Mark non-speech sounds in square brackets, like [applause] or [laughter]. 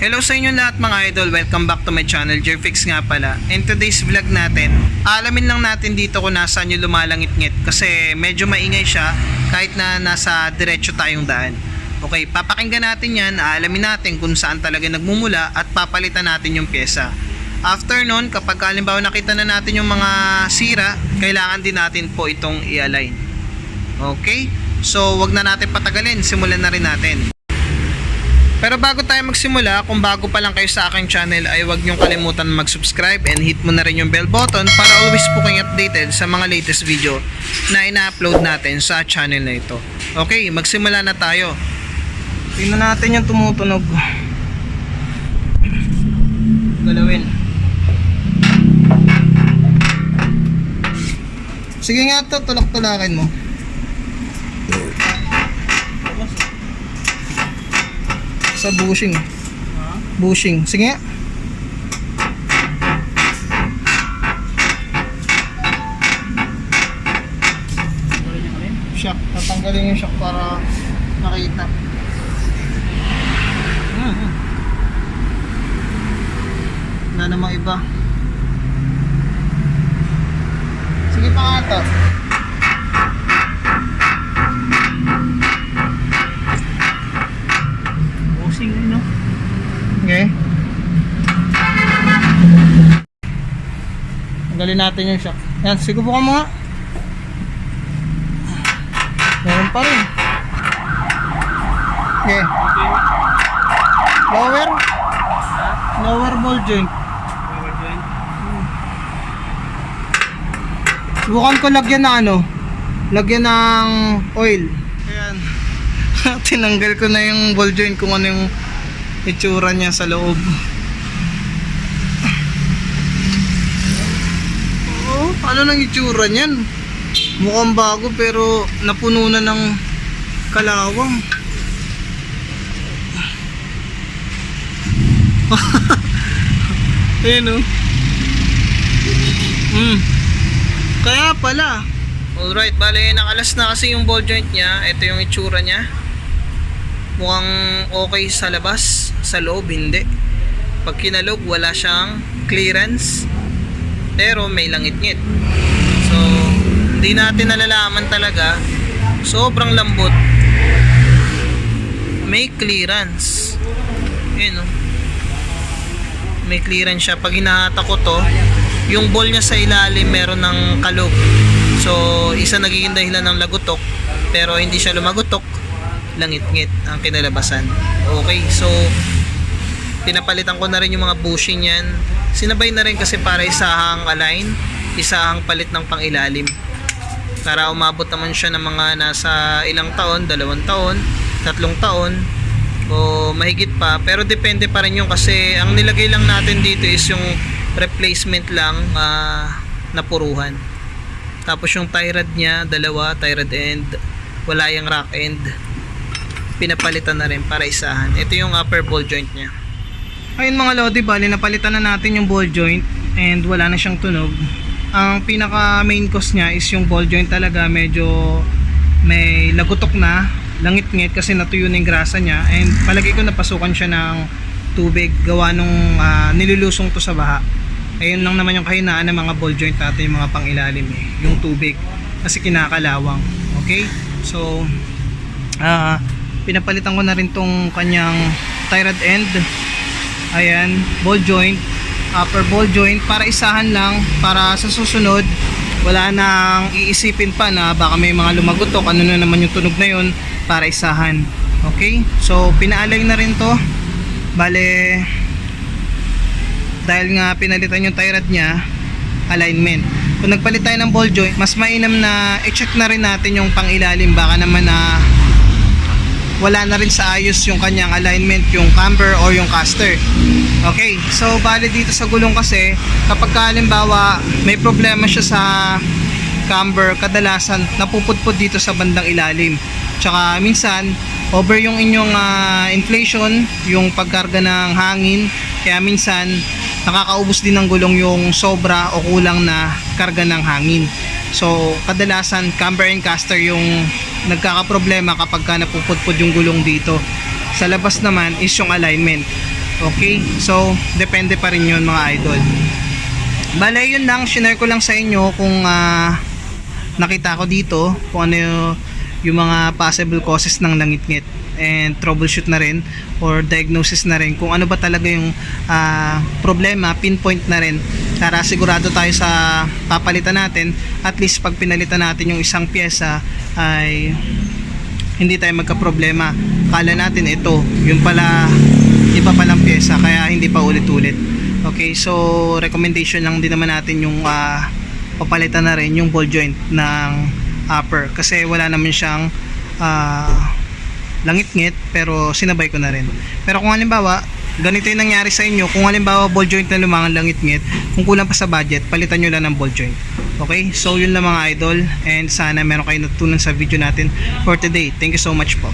Hello sa inyo lahat mga idol, welcome back to my channel, Jerfix nga pala. In today's vlog natin, alamin lang natin dito kung nasaan yung lumalangit-ngit kasi medyo maingay siya kahit na nasa diretso tayong daan. Okay, papakinggan natin yan, alamin natin kung saan talaga nagmumula at papalitan natin yung pyesa. After nun, kapag halimbawa nakita na natin yung mga sira, kailangan din natin po itong i-align. Okay? So, wag na natin patagalin, simulan na rin natin. Pero bago tayo magsimula, kung bago pa lang kayo sa aking channel ay huwag niyong kalimutan mag-subscribe and hit mo na rin yung bell button para always po kayong updated sa mga latest video na ina-upload natin sa channel na ito. Okay, magsimula na tayo. Tingnan natin yung tumutunog. Galawin. Sige nga to, tulak-tulakin mo. Sa bushing. Bushing. Sige. Shock. Tatanggalin yung shock para makita. Hmm. Wala namang iba. Sige pa nga to. Bossing eh, no? Okay. Tanggalin natin yung shock. Yan, sinubukan mo nga. Meron pa rin. Okay. Lower. Lower ball joint. Subukan ko lagyan na ano. Lagyan ng oil. Ayan. [laughs] Tinanggal ko na yung ball joint kung ano yung itsura niya sa loob. Ano nang itsura niyan? Mukhang bago pero napuno na ng kalawang. [laughs] Ayun oh. Hmm. Kaya pala. Alright, bale nakalas na kasi yung ball joint niya. Ito yung itsura niya. Mukhang okay sa labas, sa loob hindi. Pag kinalog, wala siyang clearance. Pero may langit-ngit. So, hindi natin nalalaman talaga. Sobrang lambot. May clearance. Yun oh. May clearance siya. Pag hinahatak ko to, yung ball niya sa ilalim meron ng kalog. So, isa nagiging dahilan ng lagutok. Pero hindi siya lumagutok. Langit-ngit ang kinalabasan. Okay, so pinapalitan ko na rin yung mga bushing yan. Sinabay na rin kasi para isahang align, isahang palit ng pangilalim. Para umabot naman siya ng mga nasa ilang taon, dalawang taon, tatlong taon, o mahigit pa. Pero depende pa rin yung kasi ang nilagay lang natin dito is yung replacement lang ah, na puruhan. Tapos yung tie rod niya, dalawa, tie rod end, wala yung rack end. Pinapalitan na rin para isahan. Ito yung upper ball joint niya. Ayun mga lodi, bali napalitan na natin yung ball joint and wala na siyang tunog. Ang pinaka main cause niya is yung ball joint talaga medyo may lagutok na, langit-ngit kasi natuyo na yung grasa niya and palagi ko napasukan siya ng tubig gawa nung ah, nilulusong to sa baha. Ayun lang naman yung kahinaan ng mga ball joint natin, yung mga pangilalim eh, yung tubig kasi kinakalawang. Okay? So, ah pinapalitan ko na rin tong kanyang tie rod end ayan, ball joint. Upper ball joint para isahan lang para sa susunod wala nang iisipin pa na baka may mga lumagutok ano na naman yung tunog na yun para isahan. Okay, so pinaalay na rin to. Bale dahil nga pinalitan yung tie rod nya alignment. Kung nagpalit tayo ng ball joint mas mainam na i-check na rin natin yung pangilalim. Baka naman na wala na rin sa ayos yung kanyang alignment, yung camber or yung caster. Okay, so bali dito sa gulong kasi, kapag ka, halimbawa may problema siya sa camber, kadalasan napupudpud dito sa bandang ilalim. Tsaka minsan, over yung inyong ah, inflation, yung pagkarga ng hangin, kaya minsan nakakaubos din ng gulong yung sobra o kulang na karga ng hangin. So, kadalasan camber and caster yung nagkakaproblema kapag ka napupudpud yung gulong dito. Sa labas naman is yung alignment. Okay? So, depende pa rin yun mga idol. Bale, yun lang. Share ko lang sa inyo kung ah, nakita ko dito kung ano yung, yung mga possible causes ng langit-ngit and troubleshoot na rin or diagnosis na rin kung ano ba talaga yung ah, problema, pinpoint na rin para sigurado tayo sa papalitan natin at least pag pinalitan natin yung isang pyesa ay hindi tayo magka-problema. Kala natin ito, yun pala iba palang pyesa kaya hindi pa ulit-ulit. Okay, so recommendation lang din naman natin yung ah, papalitan na rin yung ball joint ng upper kasi wala naman siyang ah, langit-ngit pero sinabay ko na rin. Pero kung halimbawa, ganito yung nangyari sa inyo, kung halimbawa ball joint na lumangan langit-ngit, kung kulang pa sa budget, palitan nyo lang ng ball joint. Okay? So yun lang mga idol and sana meron kayo natutunan sa video natin for today. Thank you so much po.